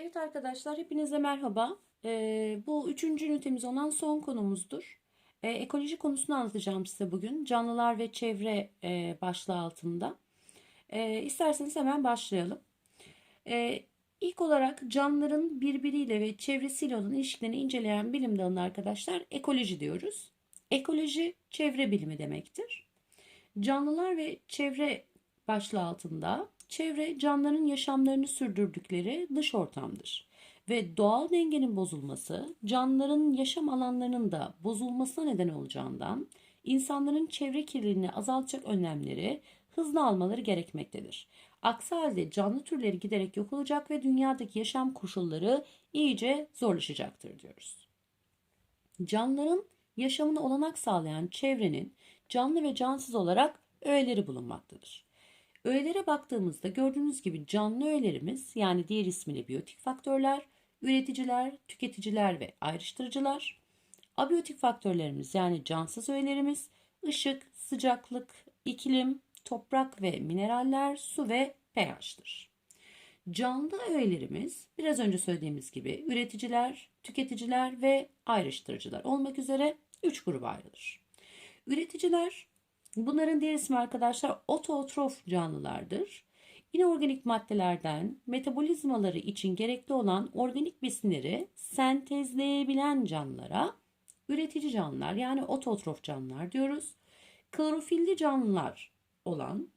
Evet arkadaşlar hepinize merhaba. Ee, bu üçüncü ünitemiz olan son konumuzdur. Ee, ekoloji konusunu anlatacağım size bugün. Canlılar ve çevre e, başlığı altında. Ee, isterseniz hemen başlayalım. Ee, ilk olarak canlıların birbiriyle ve çevresiyle olan ilişkilerini inceleyen bilim dalına arkadaşlar ekoloji diyoruz. Ekoloji çevre bilimi demektir. Canlılar ve çevre başlığı altında çevre canlıların yaşamlarını sürdürdükleri dış ortamdır. Ve doğal dengenin bozulması canlıların yaşam alanlarının da bozulmasına neden olacağından insanların çevre kirliliğini azaltacak önlemleri hızlı almaları gerekmektedir. Aksi halde canlı türleri giderek yok olacak ve dünyadaki yaşam koşulları iyice zorlaşacaktır diyoruz. Canlıların yaşamına olanak sağlayan çevrenin canlı ve cansız olarak öğeleri bulunmaktadır. Öğelere baktığımızda gördüğünüz gibi canlı öğelerimiz yani diğer ismiyle biyotik faktörler, üreticiler, tüketiciler ve ayrıştırıcılar. Abiyotik faktörlerimiz yani cansız öğelerimiz ışık, sıcaklık, iklim, toprak ve mineraller, su ve pH'tır. Canlı öğelerimiz biraz önce söylediğimiz gibi üreticiler, tüketiciler ve ayrıştırıcılar olmak üzere 3 gruba ayrılır. Üreticiler bunların diğer ismi arkadaşlar ototrof canlılardır. İnorganik maddelerden metabolizmaları için gerekli olan organik besinleri sentezleyebilen canlılara üretici canlılar yani ototrof canlılar diyoruz. Klorofilli canlılar olan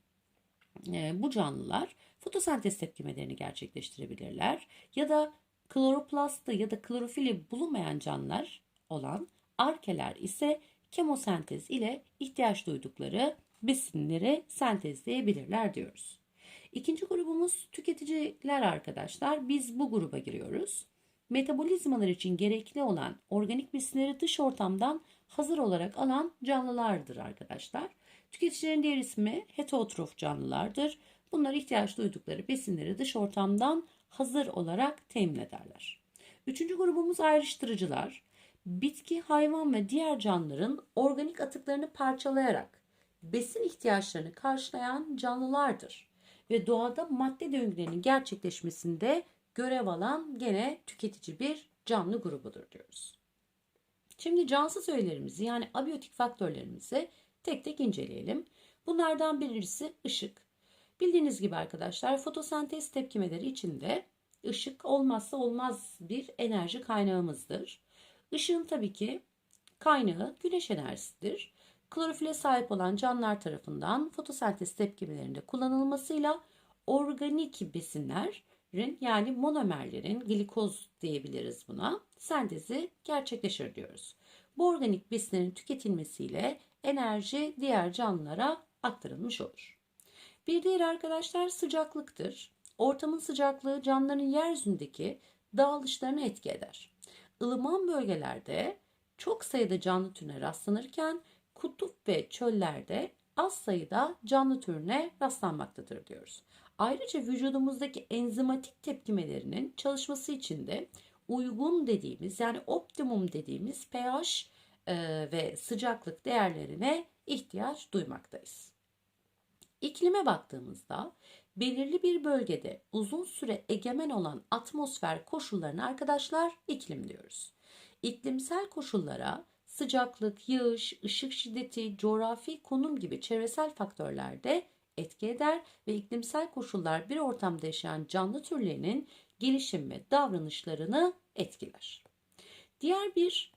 e, bu canlılar fotosentez tepkimelerini gerçekleştirebilirler ya da kloroplastı ya da klorofili bulunmayan canlılar olan arkeler ise kemosentez ile ihtiyaç duydukları besinleri sentezleyebilirler diyoruz. İkinci grubumuz tüketiciler arkadaşlar. Biz bu gruba giriyoruz. Metabolizmalar için gerekli olan organik besinleri dış ortamdan hazır olarak alan canlılardır arkadaşlar. Tüketicilerin diğer ismi heterotrof canlılardır. Bunlar ihtiyaç duydukları besinleri dış ortamdan hazır olarak temin ederler. Üçüncü grubumuz ayrıştırıcılar. Bitki, hayvan ve diğer canlıların organik atıklarını parçalayarak besin ihtiyaçlarını karşılayan canlılardır. Ve doğada madde döngülerinin gerçekleşmesinde görev alan gene tüketici bir canlı grubudur diyoruz. Şimdi cansız öğelerimizi yani abiyotik faktörlerimizi tek tek inceleyelim. Bunlardan birincisi ışık. Bildiğiniz gibi arkadaşlar fotosentez tepkimeleri içinde ışık olmazsa olmaz bir enerji kaynağımızdır. Işığın tabii ki kaynağı güneş enerjisidir. Klorofile sahip olan canlılar tarafından fotosentez tepkimelerinde kullanılmasıyla organik besinlerin yani monomerlerin glikoz diyebiliriz buna sentezi gerçekleşir diyoruz. Bu organik besinlerin tüketilmesiyle enerji diğer canlılara aktarılmış olur. Bir diğer arkadaşlar sıcaklıktır. Ortamın sıcaklığı canlıların yeryüzündeki dağılışlarına etki eder. Ilıman bölgelerde çok sayıda canlı türüne rastlanırken kutup ve çöllerde az sayıda canlı türüne rastlanmaktadır diyoruz. Ayrıca vücudumuzdaki enzimatik tepkimelerinin çalışması için de uygun dediğimiz yani optimum dediğimiz pH e, ve sıcaklık değerlerine ihtiyaç duymaktayız. İklime baktığımızda belirli bir bölgede uzun süre egemen olan atmosfer koşullarına arkadaşlar iklim diyoruz. İklimsel koşullara sıcaklık, yağış, ışık şiddeti, coğrafi konum gibi çevresel faktörler de etki eder ve iklimsel koşullar bir ortamda yaşayan canlı türlerinin gelişim ve davranışlarını etkiler. Diğer bir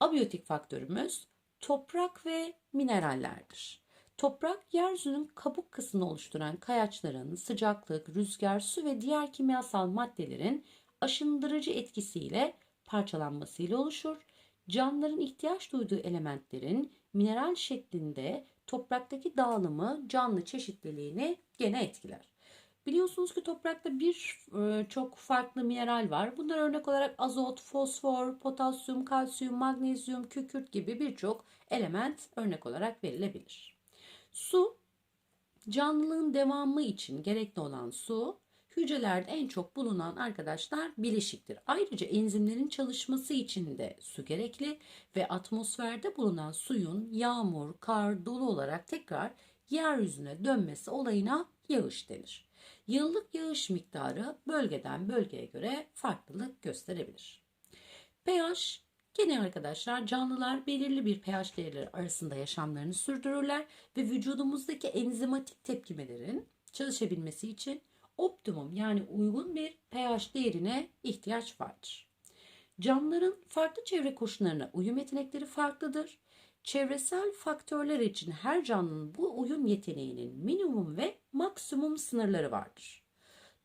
abiyotik faktörümüz toprak ve minerallerdir. Toprak yeryüzünün kabuk kısmını oluşturan kayaçların sıcaklık, rüzgar, su ve diğer kimyasal maddelerin aşındırıcı etkisiyle parçalanmasıyla oluşur. Canlıların ihtiyaç duyduğu elementlerin mineral şeklinde topraktaki dağılımı canlı çeşitliliğini gene etkiler. Biliyorsunuz ki toprakta bir e, farklı mineral var. Bunlar örnek olarak azot, fosfor, potasyum, kalsiyum, magnezyum, kükürt gibi birçok element örnek olarak verilebilir. Su, canlılığın devamı için gerekli olan su, hücrelerde en çok bulunan arkadaşlar bileşiktir. Ayrıca enzimlerin çalışması için de su gerekli ve atmosferde bulunan suyun yağmur, kar, dolu olarak tekrar yeryüzüne dönmesi olayına yağış denir. Yıllık yağış miktarı bölgeden bölgeye göre farklılık gösterebilir. pH Gene arkadaşlar canlılar belirli bir pH değerleri arasında yaşamlarını sürdürürler ve vücudumuzdaki enzimatik tepkimelerin çalışabilmesi için optimum yani uygun bir pH değerine ihtiyaç vardır. Canlıların farklı çevre koşullarına uyum yetenekleri farklıdır. Çevresel faktörler için her canlının bu uyum yeteneğinin minimum ve maksimum sınırları vardır.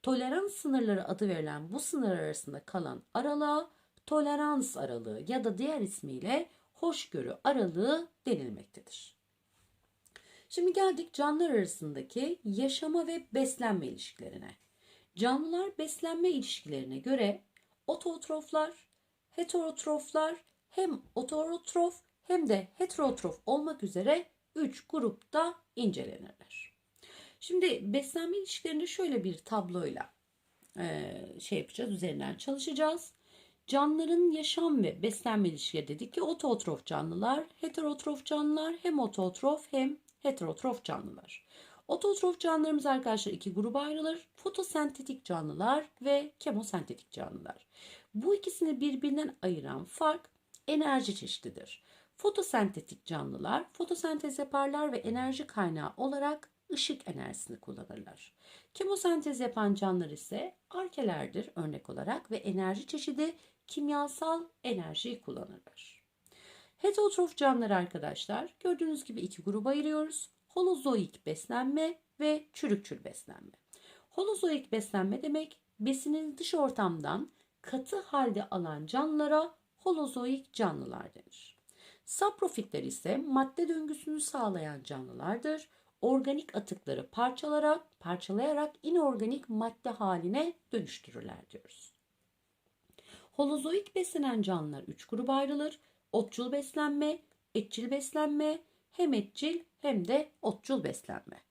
Tolerans sınırları adı verilen bu sınır arasında kalan aralığa tolerans aralığı ya da diğer ismiyle hoşgörü aralığı denilmektedir. Şimdi geldik canlılar arasındaki yaşama ve beslenme ilişkilerine. Canlılar beslenme ilişkilerine göre ototroflar, heterotroflar hem ototrof hem de heterotrof olmak üzere 3 grupta incelenirler. Şimdi beslenme ilişkilerini şöyle bir tabloyla şey yapacağız, üzerinden çalışacağız. Canlıların yaşam ve beslenme ilişkileri dedik ki ototrof canlılar, heterotrof canlılar hem ototrof hem heterotrof canlılar. Ototrof canlılarımız arkadaşlar iki gruba ayrılır. Fotosentetik canlılar ve kemosentetik canlılar. Bu ikisini birbirinden ayıran fark enerji çeşididir. Fotosentetik canlılar fotosentez yaparlar ve enerji kaynağı olarak ışık enerjisini kullanırlar. Kemosentez yapan canlılar ise arkelerdir örnek olarak ve enerji çeşidi kimyasal enerjiyi kullanırlar. Heterotrof canlılar arkadaşlar gördüğünüz gibi iki gruba ayırıyoruz. Holozoik beslenme ve çürükçül beslenme. Holozoik beslenme demek besinin dış ortamdan katı halde alan canlılara holozoik canlılar denir. Saprofitler ise madde döngüsünü sağlayan canlılardır. Organik atıkları parçalarak, parçalayarak inorganik madde haline dönüştürürler diyoruz. Holozoik beslenen canlılar 3 gruba ayrılır. Otçul beslenme, etçil beslenme, hem etçil hem de otçul beslenme.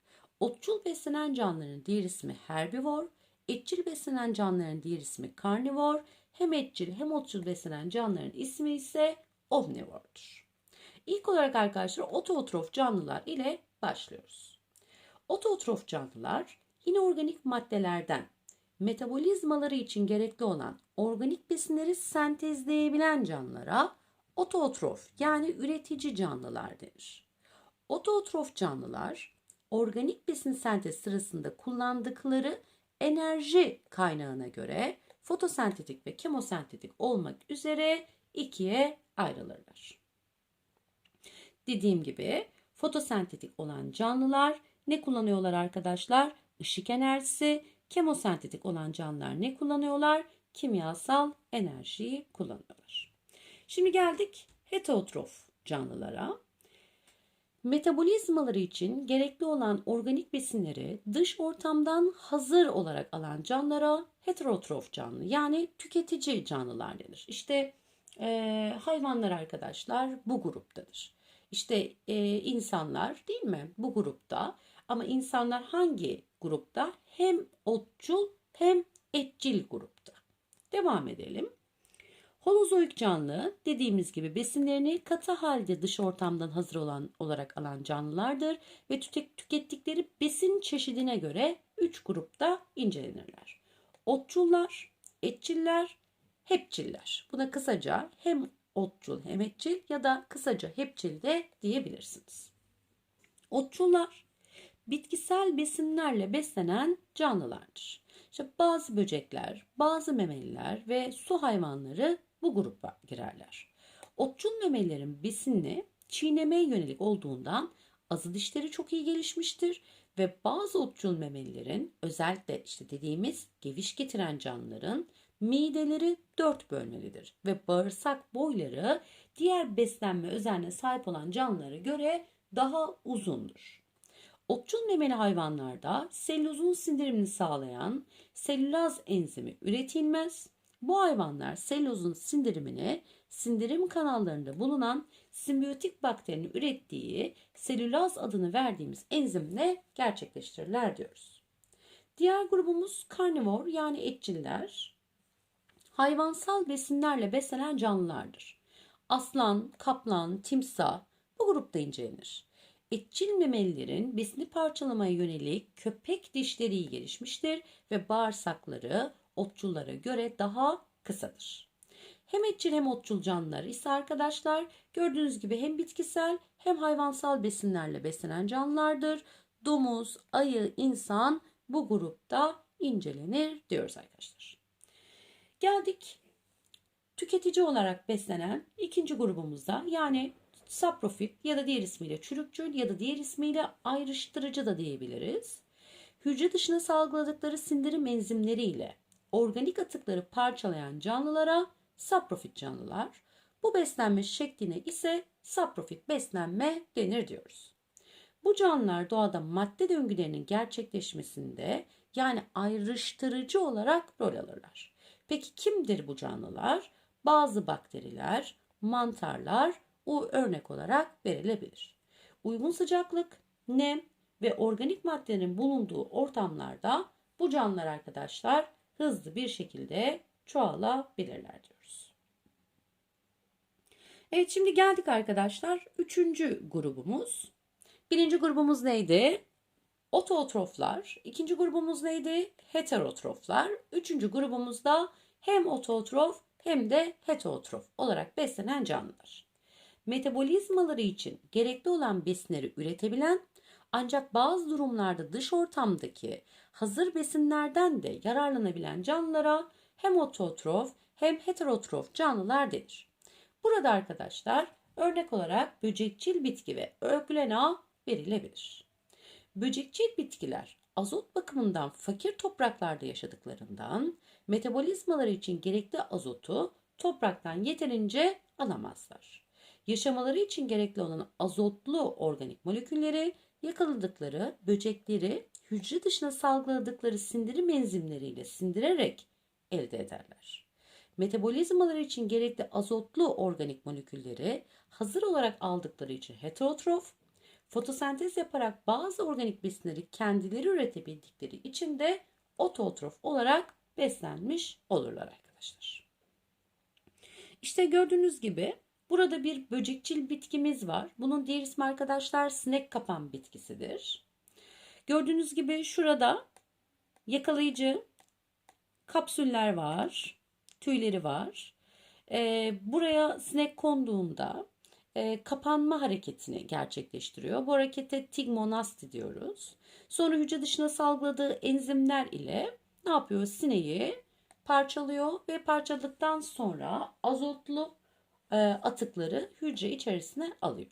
Otçul beslenen canlıların diğer ismi herbivor, etçil beslenen canlıların diğer ismi karnivor, hem etçil hem otçul beslenen canlıların ismi ise omnivordur. İlk olarak arkadaşlar ototrof canlılar ile başlıyoruz. Ototrof canlılar yine organik maddelerden metabolizmaları için gerekli olan organik besinleri sentezleyebilen canlılara ototrof yani üretici canlılar denir. Ototrof canlılar organik besin sentez sırasında kullandıkları enerji kaynağına göre fotosentetik ve kemosentetik olmak üzere ikiye ayrılırlar. Dediğim gibi fotosentetik olan canlılar ne kullanıyorlar arkadaşlar? Işık enerjisi. Kemosentetik olan canlılar ne kullanıyorlar? Kimyasal enerjiyi kullanıyorlar. Şimdi geldik heterotrof canlılara. Metabolizmaları için gerekli olan organik besinleri dış ortamdan hazır olarak alan canlılara heterotrof canlı yani tüketici canlılar denir. İşte e, hayvanlar arkadaşlar bu gruptadır. İşte e, insanlar değil mi bu grupta ama insanlar hangi grupta? Hem otçul hem etçil grupta. Devam edelim. Holozoik canlı dediğimiz gibi besinlerini katı halde dış ortamdan hazır olan olarak alan canlılardır ve tükettikleri besin çeşidine göre 3 grupta incelenirler. Otçullar, etçiller, hepçiller. Buna kısaca hem otçul hem etçil ya da kısaca hepçil de diyebilirsiniz. Otçullar bitkisel besinlerle beslenen canlılardır. İşte bazı böcekler, bazı memeliler ve su hayvanları bu grupa girerler. Otçul memelilerin besinli çiğnemeye yönelik olduğundan azı dişleri çok iyi gelişmiştir ve bazı otçul memelilerin özellikle işte dediğimiz geviş getiren canlıların mideleri dört bölmelidir ve bağırsak boyları diğer beslenme özelliğine sahip olan canlılara göre daha uzundur. Otçul memeli hayvanlarda selülozun sindirimini sağlayan selülaz enzimi üretilmez. Bu hayvanlar selülozun sindirimini sindirim kanallarında bulunan simbiyotik bakterinin ürettiği selülaz adını verdiğimiz enzimle gerçekleştirirler diyoruz. Diğer grubumuz karnivor yani etçiller. Hayvansal besinlerle beslenen canlılardır. Aslan, kaplan, timsah bu grupta incelenir. Etçil memelilerin besini parçalamaya yönelik köpek dişleri gelişmiştir ve bağırsakları otçullara göre daha kısadır. Hem etçil hem otçul canlılar ise arkadaşlar gördüğünüz gibi hem bitkisel hem hayvansal besinlerle beslenen canlılardır. Domuz, ayı, insan bu grupta incelenir diyoruz arkadaşlar. Geldik tüketici olarak beslenen ikinci grubumuzda yani saprofit ya da diğer ismiyle çürükçül ya da diğer ismiyle ayrıştırıcı da diyebiliriz. Hücre dışına salgıladıkları sindirim enzimleriyle organik atıkları parçalayan canlılara saprofit canlılar, bu beslenme şekline ise saprofit beslenme denir diyoruz. Bu canlılar doğada madde döngülerinin gerçekleşmesinde yani ayrıştırıcı olarak rol alırlar. Peki kimdir bu canlılar? Bazı bakteriler, mantarlar o örnek olarak verilebilir. Uygun sıcaklık, nem ve organik maddelerin bulunduğu ortamlarda bu canlılar arkadaşlar hızlı bir şekilde çoğalabilirler diyoruz. Evet şimdi geldik arkadaşlar. Üçüncü grubumuz. Birinci grubumuz neydi? Ototroflar. İkinci grubumuz neydi? Heterotroflar. Üçüncü grubumuzda hem ototrof hem de heterotrof olarak beslenen canlılar. Metabolizmaları için gerekli olan besinleri üretebilen ancak bazı durumlarda dış ortamdaki hazır besinlerden de yararlanabilen canlılara hem ototrof hem heterotrof canlılar denir. Burada arkadaşlar örnek olarak böcekçil bitki ve örgülen ağ verilebilir. Böcekçil bitkiler azot bakımından fakir topraklarda yaşadıklarından metabolizmaları için gerekli azotu topraktan yeterince alamazlar. Yaşamaları için gerekli olan azotlu organik molekülleri yakaladıkları böcekleri hücre dışına salgıladıkları sindirim enzimleriyle sindirerek elde ederler. Metabolizmaları için gerekli azotlu organik molekülleri hazır olarak aldıkları için heterotrof, fotosentez yaparak bazı organik besinleri kendileri üretebildikleri için de ototrof olarak beslenmiş olurlar arkadaşlar. İşte gördüğünüz gibi burada bir böcekçil bitkimiz var. Bunun diğer ismi arkadaşlar sinek kapan bitkisidir. Gördüğünüz gibi şurada yakalayıcı kapsüller var. Tüyleri var. Ee, buraya sinek konduğunda e, kapanma hareketini gerçekleştiriyor. Bu harekete tigmonasti diyoruz. Sonra hücre dışına salgıladığı enzimler ile ne yapıyor? Sineği parçalıyor ve parçaladıktan sonra azotlu atıkları hücre içerisine alıyor.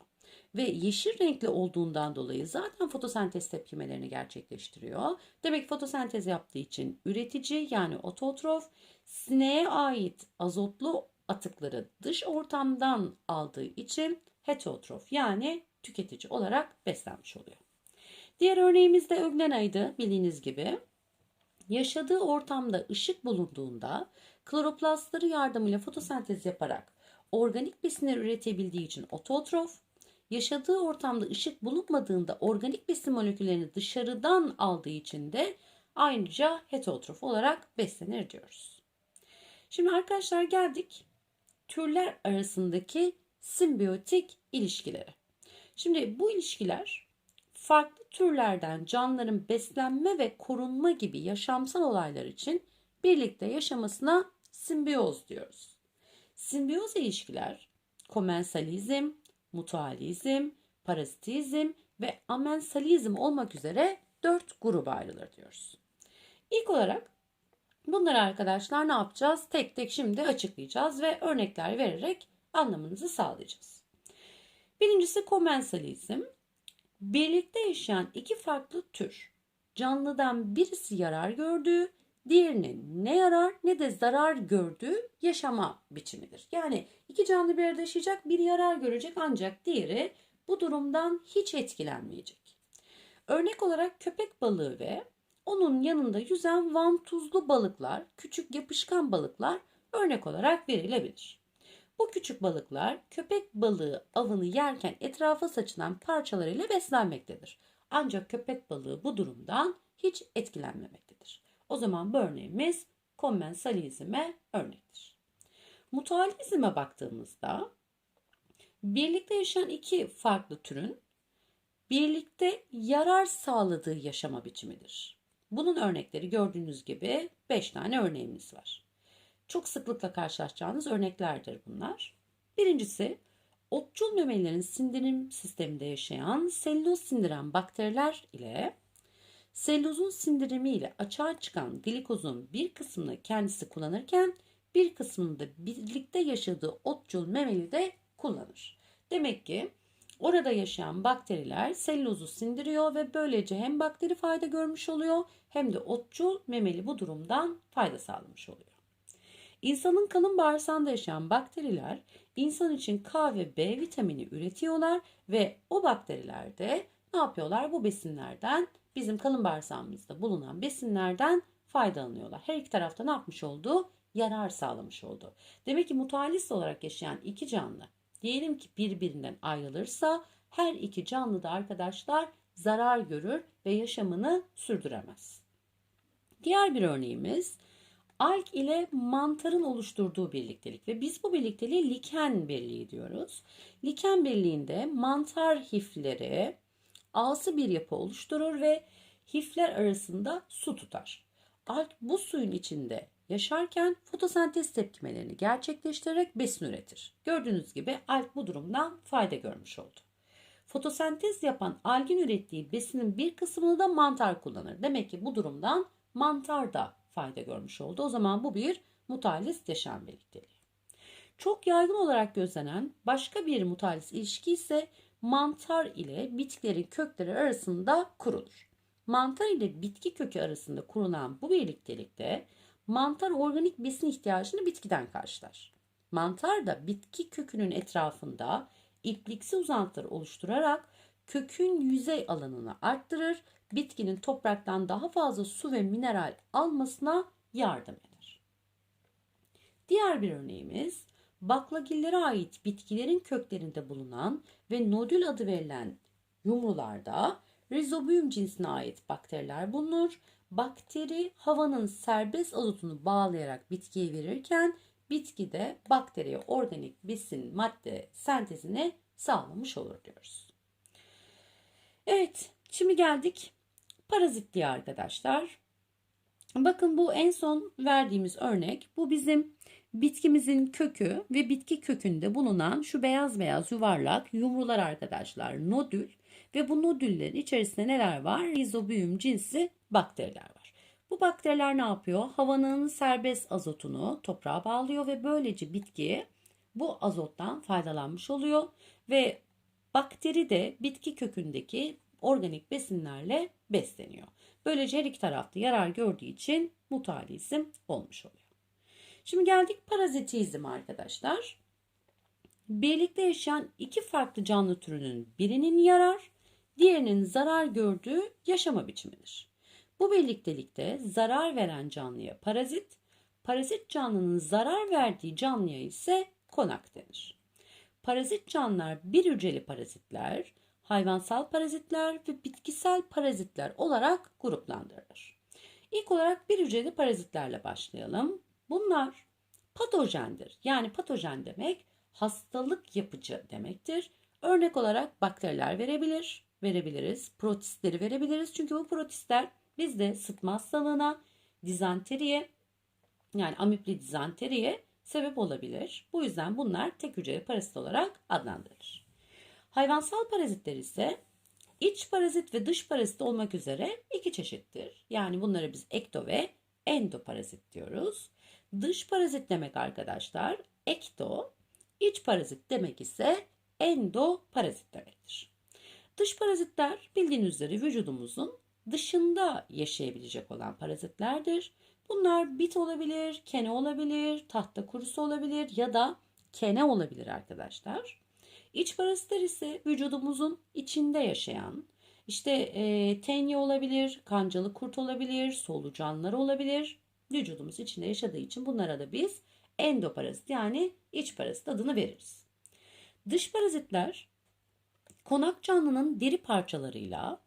Ve yeşil renkli olduğundan dolayı zaten fotosentez tepkimelerini gerçekleştiriyor. Demek fotosentez yaptığı için üretici yani ototrof sineğe ait azotlu atıkları dış ortamdan aldığı için heterotrof yani tüketici olarak beslenmiş oluyor. Diğer örneğimiz de öglenaydı bildiğiniz gibi. Yaşadığı ortamda ışık bulunduğunda kloroplastları yardımıyla fotosentez yaparak organik besinler üretebildiği için ototrof, yaşadığı ortamda ışık bulunmadığında organik besin moleküllerini dışarıdan aldığı için de ayrıca heterotrof olarak beslenir diyoruz. Şimdi arkadaşlar geldik türler arasındaki simbiyotik ilişkileri. Şimdi bu ilişkiler farklı türlerden canlıların beslenme ve korunma gibi yaşamsal olaylar için birlikte yaşamasına simbiyoz diyoruz. Simbiyoz ilişkiler komensalizm, mutualizm, parazitizm ve amensalizm olmak üzere dört gruba ayrılır diyoruz. İlk olarak bunları arkadaşlar ne yapacağız? Tek tek şimdi açıklayacağız ve örnekler vererek anlamınızı sağlayacağız. Birincisi komensalizm. Birlikte yaşayan iki farklı tür canlıdan birisi yarar gördüğü, diğerinin ne yarar ne de zarar gördüğü yaşama biçimidir. Yani iki canlı bir arada yaşayacak, bir yarar görecek ancak diğeri bu durumdan hiç etkilenmeyecek. Örnek olarak köpek balığı ve onun yanında yüzen vantuzlu balıklar, küçük yapışkan balıklar örnek olarak verilebilir. Bu küçük balıklar köpek balığı avını yerken etrafa saçılan parçalarıyla beslenmektedir. Ancak köpek balığı bu durumdan hiç etkilenmemektedir. O zaman bu örneğimiz kommensalizme örnektir. Mutualizme baktığımızda birlikte yaşayan iki farklı türün birlikte yarar sağladığı yaşama biçimidir. Bunun örnekleri gördüğünüz gibi 5 tane örneğimiz var. Çok sıklıkla karşılaşacağınız örneklerdir bunlar. Birincisi otçul memelilerin sindirim sisteminde yaşayan selüloz sindiren bakteriler ile selülozun sindirimiyle açığa çıkan glikozun bir kısmını kendisi kullanırken bir kısmını da birlikte yaşadığı otçul memeli de kullanır. Demek ki orada yaşayan bakteriler selülozu sindiriyor ve böylece hem bakteri fayda görmüş oluyor hem de otçul memeli bu durumdan fayda sağlamış oluyor. İnsanın kalın bağırsağında yaşayan bakteriler insan için K ve B vitamini üretiyorlar ve o bakteriler de ne yapıyorlar? Bu besinlerden bizim kalın bağırsağımızda bulunan besinlerden faydalanıyorlar. Her iki tarafta ne yapmış oldu? Yarar sağlamış oldu. Demek ki mutualist olarak yaşayan iki canlı diyelim ki birbirinden ayrılırsa her iki canlı da arkadaşlar zarar görür ve yaşamını sürdüremez. Diğer bir örneğimiz alg ile mantarın oluşturduğu birliktelik ve biz bu birlikteliğe liken birliği diyoruz. Liken birliğinde mantar hifleri ağsı bir yapı oluşturur ve hifler arasında su tutar. Alg bu suyun içinde yaşarken fotosentez tepkimelerini gerçekleştirerek besin üretir. Gördüğünüz gibi alg bu durumdan fayda görmüş oldu. Fotosentez yapan algin ürettiği besinin bir kısmını da mantar kullanır. Demek ki bu durumdan mantar da fayda görmüş oldu. O zaman bu bir mutualist yaşam birlikteliği. Çok yaygın olarak gözlenen başka bir mutualist ilişki ise mantar ile bitkilerin kökleri arasında kurulur. Mantar ile bitki kökü arasında kurulan bu birliktelikte mantar organik besin ihtiyacını bitkiden karşılar. Mantar da bitki kökünün etrafında ipliksi uzantılar oluşturarak kökün yüzey alanını arttırır, bitkinin topraktan daha fazla su ve mineral almasına yardım eder. Diğer bir örneğimiz baklagillere ait bitkilerin köklerinde bulunan ve nodül adı verilen yumrularda Rhizobium cinsine ait bakteriler bulunur. Bakteri havanın serbest azotunu bağlayarak bitkiye verirken bitki de bakteriye organik besin madde sentezini sağlamış olur diyoruz. Evet, şimdi geldik parazitliğe arkadaşlar. Bakın bu en son verdiğimiz örnek. Bu bizim bitkimizin kökü ve bitki kökünde bulunan şu beyaz beyaz yuvarlak yumrular arkadaşlar. Nodül ve bu nodüllerin içerisinde neler var? Rhizobium cinsi bakteriler var. Bu bakteriler ne yapıyor? Havanın serbest azotunu toprağa bağlıyor ve böylece bitki bu azottan faydalanmış oluyor ve bakteri de bitki kökündeki organik besinlerle besleniyor. Böylece her iki tarafta yarar gördüğü için mutualizm olmuş oluyor. Şimdi geldik parazitizm arkadaşlar. Birlikte yaşayan iki farklı canlı türünün birinin yarar, diğerinin zarar gördüğü yaşama biçimidir. Bu birliktelikte zarar veren canlıya parazit, parazit canlının zarar verdiği canlıya ise konak denir. Parazit canlılar bir hücreli parazitler, hayvansal parazitler ve bitkisel parazitler olarak gruplandırılır. İlk olarak bir hücreli parazitlerle başlayalım. Bunlar patojendir. Yani patojen demek hastalık yapıcı demektir. Örnek olarak bakteriler verebilir, verebiliriz. Protistleri verebiliriz. Çünkü bu protistler bizde sıtma hastalığına, dizanteriye yani amipli dizanteriye sebep olabilir. Bu yüzden bunlar tek hücreli parazit olarak adlandırılır. Hayvansal parazitler ise iç parazit ve dış parazit olmak üzere iki çeşittir. Yani bunlara biz ekto ve endoparazit diyoruz. Dış parazit demek arkadaşlar ekto, iç parazit demek ise endoparazit demektir. Dış parazitler bildiğiniz üzere vücudumuzun dışında yaşayabilecek olan parazitlerdir. Bunlar bit olabilir, kene olabilir, tahta kurusu olabilir ya da kene olabilir arkadaşlar. İç parazitler ise vücudumuzun içinde yaşayan, işte e, tenye olabilir, kancalı kurt olabilir, solucanlar olabilir. Vücudumuz içinde yaşadığı için bunlara da biz endoparazit yani iç parazit adını veririz. Dış parazitler konak canlının deri parçalarıyla,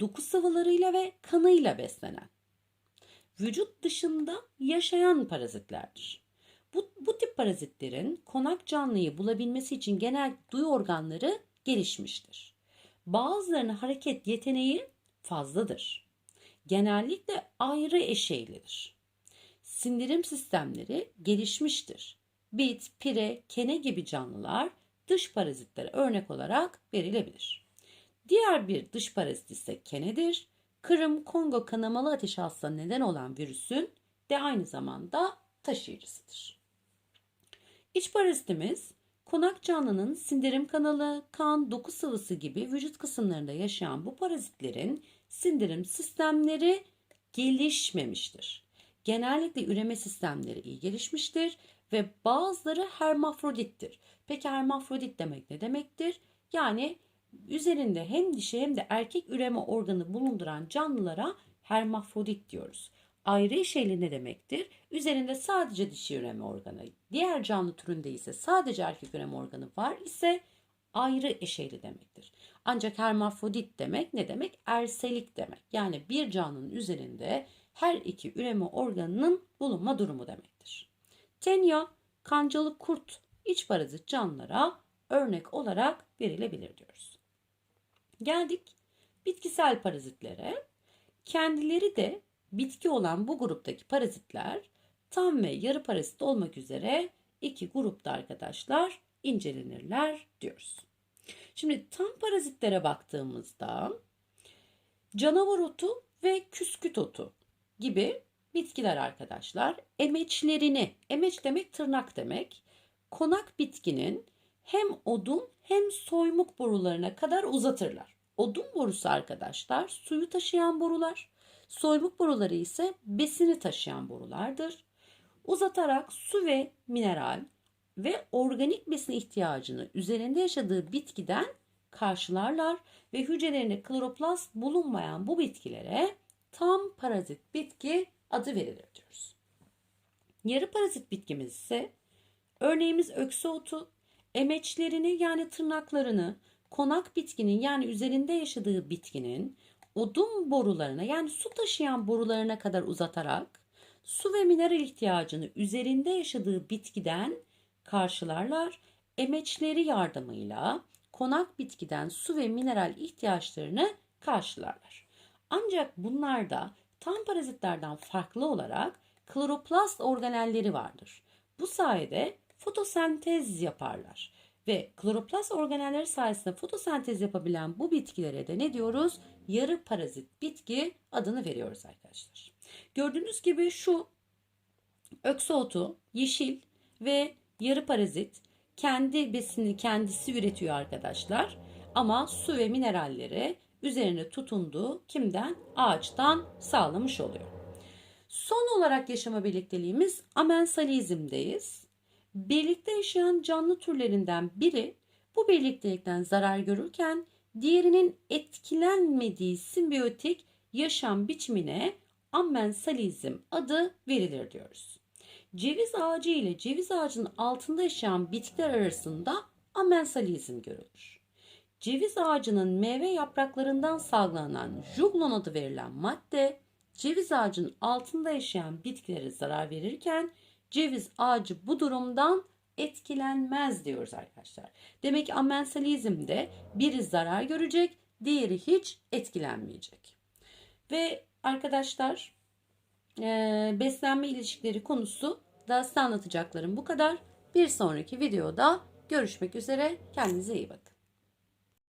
doku sıvılarıyla ve kanıyla beslenen, vücut dışında yaşayan parazitlerdir. Bu, bu tip parazitlerin konak canlıyı bulabilmesi için genel duyu organları gelişmiştir. Bazılarının hareket yeteneği fazladır. Genellikle ayrı eşeylidir. Sindirim sistemleri gelişmiştir. Bit, pire, kene gibi canlılar dış parazitlere örnek olarak verilebilir. Diğer bir dış parazit ise kenedir. Kırım Kongo kanamalı ateş hastalığına neden olan virüsün de aynı zamanda taşıyıcısıdır. İç parazitimiz konak canlının sindirim kanalı, kan, doku sıvısı gibi vücut kısımlarında yaşayan bu parazitlerin sindirim sistemleri gelişmemiştir. Genellikle üreme sistemleri iyi gelişmiştir ve bazıları hermafrodittir. Peki hermafrodit demek ne demektir? Yani üzerinde hem dişi hem de erkek üreme organı bulunduran canlılara hermafrodit diyoruz. Ayrı eşeyli ne demektir? Üzerinde sadece dişi üreme organı, diğer canlı türünde ise sadece erkek üreme organı var ise ayrı eşeyli demektir. Ancak hermafrodit demek ne demek? Erselik demek. Yani bir canlının üzerinde her iki üreme organının bulunma durumu demektir. Tenya, kancalı kurt, iç parazit canlılara örnek olarak verilebilir diyoruz. Geldik bitkisel parazitlere. Kendileri de bitki olan bu gruptaki parazitler tam ve yarı parazit olmak üzere iki grupta arkadaşlar incelenirler diyoruz. Şimdi tam parazitlere baktığımızda canavar otu ve küsküt otu gibi bitkiler arkadaşlar emeçlerini, emeç demek tırnak demek, konak bitkinin hem odun hem soymuk borularına kadar uzatırlar. Odun borusu arkadaşlar suyu taşıyan borular, soymuk boruları ise besini taşıyan borulardır. Uzatarak su ve mineral ve organik besin ihtiyacını üzerinde yaşadığı bitkiden karşılarlar ve hücrelerinde kloroplast bulunmayan bu bitkilere tam parazit bitki adı verilir diyoruz. Yarı parazit bitkimiz ise örneğimiz öksü otu, emeçlerini yani tırnaklarını konak bitkinin yani üzerinde yaşadığı bitkinin odun borularına yani su taşıyan borularına kadar uzatarak su ve mineral ihtiyacını üzerinde yaşadığı bitkiden karşılarlar. Emeçleri yardımıyla konak bitkiden su ve mineral ihtiyaçlarını karşılarlar. Ancak bunlarda tam parazitlerden farklı olarak kloroplast organelleri vardır. Bu sayede fotosentez yaparlar. Ve kloroplast organelleri sayesinde fotosentez yapabilen bu bitkilere de ne diyoruz? Yarı parazit bitki adını veriyoruz arkadaşlar. Gördüğünüz gibi şu öksü otu, yeşil ve yarı parazit kendi besini kendisi üretiyor arkadaşlar. Ama su ve mineralleri üzerine tutunduğu kimden? Ağaçtan sağlamış oluyor. Son olarak yaşama birlikteliğimiz amensalizmdeyiz. Birlikte yaşayan canlı türlerinden biri bu birliktelikten zarar görürken diğerinin etkilenmediği simbiyotik yaşam biçimine amensalizm adı verilir diyoruz. Ceviz ağacı ile ceviz ağacının altında yaşayan bitkiler arasında amensalizm görülür. Ceviz ağacının meyve yapraklarından salgılanan juglon adı verilen madde ceviz ağacının altında yaşayan bitkilere zarar verirken ceviz ağacı bu durumdan etkilenmez diyoruz arkadaşlar. Demek ki amensalizmde biri zarar görecek, diğeri hiç etkilenmeyecek. Ve arkadaşlar e, beslenme ilişkileri konusu da size anlatacaklarım bu kadar. Bir sonraki videoda görüşmek üzere. Kendinize iyi bakın.